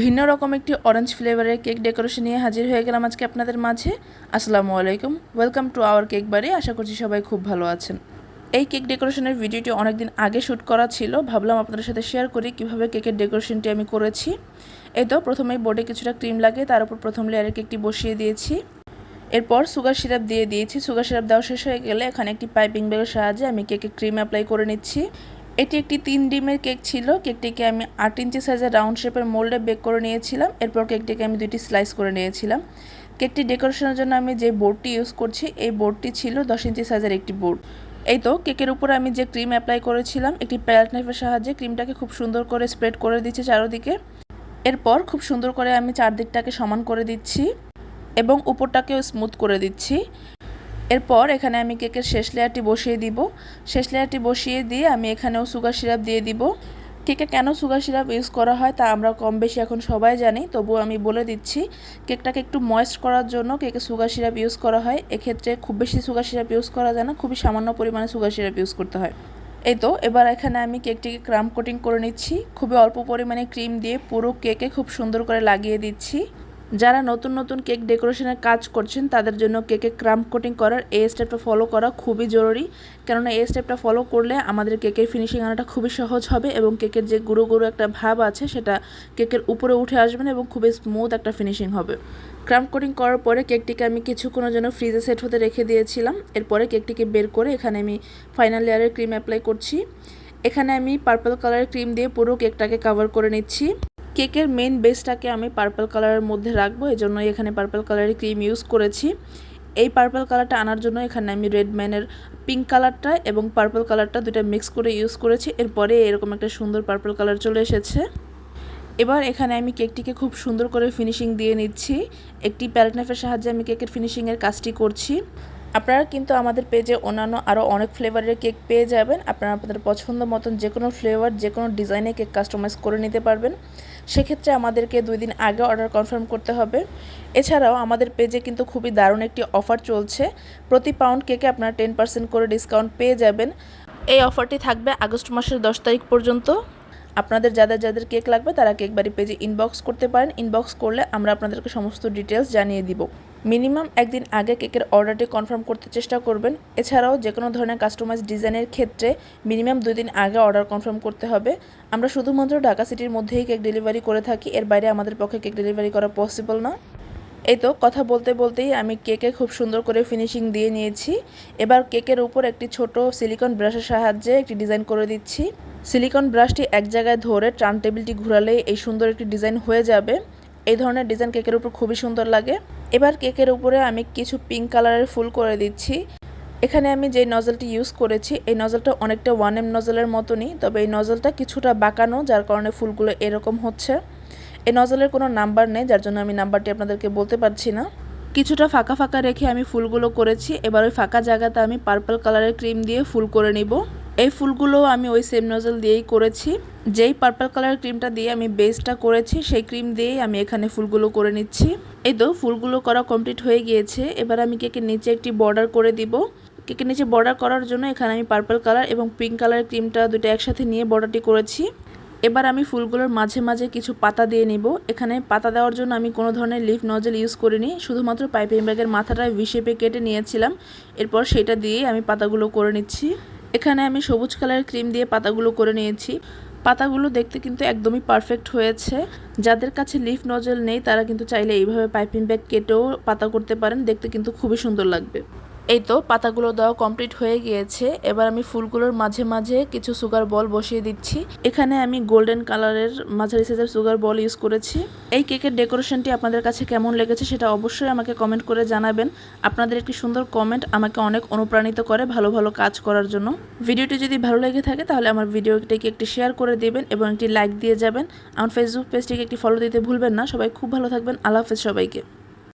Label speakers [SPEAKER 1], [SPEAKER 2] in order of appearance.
[SPEAKER 1] ভিন্ন রকম একটি অরেঞ্জ ফ্লেভারের কেক ডেকোরেশন নিয়ে হাজির হয়ে গেলাম আজকে আপনাদের মাঝে। আসসালামু আলাইকুম। ওয়েলকাম টু আওয়ার কেক বাড়ি আশা করছি সবাই খুব ভালো আছেন। এই কেক ডেকোরেশনের ভিডিওটি অনেকদিন আগে শ্যুট করা ছিল। ভাবলাম আপনাদের সাথে শেয়ার করি কীভাবে কেকের ডেকোরেশনটি আমি করেছি। এই তো প্রথমেই বোর্ডে কিছুটা ক্রিম লাগে, তার উপর প্রথম লেয়ারের কেকটি বসিয়ে দিয়েছি। এরপর সুগার সিরাপ দিয়ে দিয়েছি। সুগার সিরাপ দেওয়া শেষ হয়ে গেলে এখানে একটি পাইপিং ব্যাগের সাহায্যে আমি কেকে ক্রিম অ্যাপ্লাই করে নিচ্ছি। এটি একটি তিন ডিমের কেক ছিল। কেকটিকে আমি আট ইঞ্চি সাইজের রাউন্ড শেপের মোল্ডে বেক করে নিয়েছিলাম। এরপর কেকটিকে আমি দুইটি স্লাইস করে নিয়েছিলাম। কেকটি ডেকোরেশনের জন্য আমি যে বোর্ডটি ইউজ করছি, এই বোর্ডটি ছিল দশ ইঞ্চি সাইজের একটি বোর্ড। এই তো, কেকের উপরে আমি যে ক্রিম অ্যাপ্লাই করেছিলাম, একটি প্যালেট নাইফের সাহায্যে ক্রিমটাকে খুব সুন্দর করে স্প্রেড করে দিচ্ছি চারোদিকে। এরপর খুব সুন্দর করে আমি চারদিকটাকে সমান করে দিচ্ছি এবং উপরটাকেও স্মুথ করে দিচ্ছি। এরপর এখানে আমি কেকের শেষ লেয়ারটি বসিয়ে দিব। শেষ লেয়ারটি বসিয়ে দিয়ে আমি এখানেও সুগার সিরাপ দিয়ে দিব। কেকে কেন সুগার সিরাপ ইউজ করা হয় তা আমরা কম বেশি এখন সবাই জানি, তবুও আমি বলে দিচ্ছি, কেকটাকে একটু ময়েস্ট করার জন্য কেকে সুগার সিরাপ ইউজ করা হয়। এক্ষেত্রে খুব বেশি সুগার সিরাপ ইউজ করা যায় না, খুবই সামান্য পরিমাণে সুগার সিরাপ ইউজ করতে হয়। এই তো, এবার এখানে আমি কেকটিকে ক্রাম কোটিং করে নিচ্ছি। খুবই অল্প পরিমাণে ক্রিম দিয়ে পুরো কেকে খুব সুন্দর করে লাগিয়ে দিচ্ছি। যারা নতুন নতুন কেক ডেকোরেশনের কাজ করছেন, তাদের জন্য কেকে ক্রাম কোটিং করার এই স্টেপটা ফলো করা খুবই জরুরি। কেননা এই স্টেপটা ফলো করলে আমাদের কেকের ফিনিশিং আনাটা খুবই সহজ হবে এবং কেকের যে গুঁড়ো গুঁড়ো একটা ভাব আছে, সেটা কেকের উপরে উঠে আসবে না এবং খুবই স্মুথ একটা ফিনিশিং হবে। ক্রাম কোটিং করার পরে কেকটিকে আমি কিছুক্ষণের জন্য ফ্রিজে সেট হতে রেখে দিয়েছিলাম। এরপরে কেকটিকে বের করে এখানে আমি ফাইনাল লেয়ারের ক্রিম অ্যাপ্লাই করছি। এখানে আমি পার্পল কালারের ক্রিম দিয়ে পুরো কেকটাকে কাভার করে নিচ্ছি। কেকের মেন বেসটাকে আমি পার্পল কালারের মধ্যে রাখব এই জন্য এখানে পার্পল কালারের ক্রিম ইউজ করেছি। এই পার্পল কালারটা আনার জন্য এখানে আমি রেড ম্যানের পিঙ্ক কালারটা এবং পার্পল কালারটা দুটা মিক্স করে ইউজ করেছি। এরপরে এরকম একটা সুন্দর পার্পল কালার চলে এসেছে। এবার এখানে আমি কেকটিকে খুব সুন্দর করে ফিনিশিং দিয়ে নিচ্ছি। একটি প্যালেট নাইফের সাহায্যে আমি কেকের ফিনিশিংয়ের কাজটি করছি। আপনারা কিন্তু আমাদের পেজে অন্যান্য আরও অনেক ফ্লেভারের কেক পেয়ে যাবেন। আপনারা আপনাদের পছন্দ মতন যে কোনো ফ্লেভার যে কোনো ডিজাইনে কেক কাস্টমাইজ করে নিতে পারবেন। সেক্ষেত্রে আমাদেরকে দুই দিন আগে অর্ডার কনফার্ম করতে হবে। এছাড়াও আমাদের পেজে কিন্তু খুবই দারুণ একটি অফার চলছে। প্রতি পাউন্ড কেকে আপনারা টেন পার্সেন্ট করে ডিসকাউন্ট পেয়ে যাবেন। এই অফারটি থাকবে আগস্ট মাসের দশ তারিখ পর্যন্ত। আপনাদের যাদের যাদের কেক লাগবে তারা কেক বাড়ি পেজে ইনবক্স করতে পারেন। ইনবক্স করলে আমরা আপনাদেরকে সমস্ত ডিটেলস জানিয়ে দিব। মিনিমাম একদিন আগে কেকের অর্ডারটি কনফার্ম করতে চেষ্টা করবেন। এছাড়াও যে কোনো ধরনের কাস্টমাইজ ডিজাইনের ক্ষেত্রে মিনিমাম দুই দিন আগে অর্ডার কনফার্ম করতে হবে। আমরা শুধুমাত্র ঢাকা সিটির মধ্যেই কেক ডেলিভারি করে থাকি, এর বাইরে আমাদের পক্ষে কেক ডেলিভারি করা পসিবল না। এই তো, কথা বলতে বলতেই আমি কেকে খুব সুন্দর করে ফিনিশিং দিয়ে নিয়েছি। এবার কেকের উপর একটি ছোট সিলিকন ব্রাশের সাহায্যে একটি ডিজাইন করে দিচ্ছি। সিলিকন ব্রাশটি এক জায়গায় ধরে ট্রান টেবিলটি ঘুরালেই এই সুন্দর একটি ডিজাইন হয়ে যাবে। এই ধরনের ডিজাইন কেকের উপর খুবই সুন্দর লাগে। এবার কেকের উপরে আমি কিছু পিঙ্ক কালারের ফুল করে দিচ্ছি। এখানে আমি যে নজলটি ইউজ করেছি, এই নজলটা অনেকটা ওয়ান এম নজলের মতনই, তবে এই নজলটা কিছুটা বাঁকানো, যার কারণে ফুলগুলো এরকম হচ্ছে। এই নজলের কোনো নাম্বার নেই, যার জন্য আমি নাম্বারটি আপনাদেরকে বলতে পারছি না। কিছুটা ফাঁকা ফাঁকা রেখে আমি ফুলগুলো করেছি। এবার ওই ফাঁকা জায়গাতে আমি পার্পল কালারের ক্রিম দিয়ে ফুল করে নিব। এই ফুলগুলো আমি ওই সেম নজল দিয়েই করেছি। যেই পার্পল কালার ক্রিমটা দিয়ে আমি বেসটা করেছি, সেই ক্রিম দিয়েই আমি এখানে ফুলগুলো করে নিচ্ছি। এই তো ফুলগুলো করা কমপ্লিট হয়ে গিয়েছে। এবার আমি কেকের নিচে একটি বর্ডার করে দিব। কেকের নিচে বর্ডার করার জন্য এখানে আমি পার্পল কালার এবং পিঙ্ক কালার ক্রিমটা দুটো একসাথে নিয়ে বর্ডারটি করেছি। এবার আমি ফুলগুলোর মাঝে মাঝে কিছু পাতা দিয়ে নিব। এখানে পাতা দেওয়ার জন্য আমি কোনো ধরনের লিফ নজেল ইউজ করিনি। শুধুমাত্র পাইপিং ব্যাগের মাথাটা ভিশেপে কেটে নিয়েছিলাম। এরপর সেটা দিয়ে আমি পাতাগুলো করে নিচ্ছি। এখানে আমি সবুজ কালার ক্রিম দিয়ে পাতাগুলো করে নিয়েছি। পাতাগুলো দেখতে কিন্তু একদমই পারফেক্ট হয়েছে। যাদের কাছে লিফ নজল নেই, তারা কিন্তু চাইলে এইভাবে পাইপিং ব্যাগ কেটেও পাতা করতে পারেন। দেখতে কিন্তু খুবই সুন্দর লাগবে। এই তো পাতাগুলো দেওয়া কমপ্লিট হয়ে গিয়েছে। এবার আমি ফুলগুলোর মাঝে মাঝে কিছু সুগার বল বসিয়ে দিচ্ছি। এখানে আমি গোল্ডেন কালারের মাঝারি সাইজের সুগার বল ইউজ করেছি। এই কেকের ডেকোরেশনটি আপনাদের কাছে কেমন লেগেছে সেটা অবশ্যই আমাকে কমেন্ট করে জানাবেন। আপনাদের একটি সুন্দর কমেন্ট আমাকে অনেক অনুপ্রাণিত করে ভালো ভালো কাজ করার জন্য। ভিডিওটি যদি ভালো লেগে থাকে তাহলে আমার ভিডিওটিকে একটি শেয়ার করে দেবেন এবং একটি লাইক দিয়ে যাবেন। আমার ফেসবুক পেজটিকে একটি ফলো দিতে ভুলবেন না। সবাই খুব ভালো থাকবেন। আল্লাহ হাফেজ সবাইকে।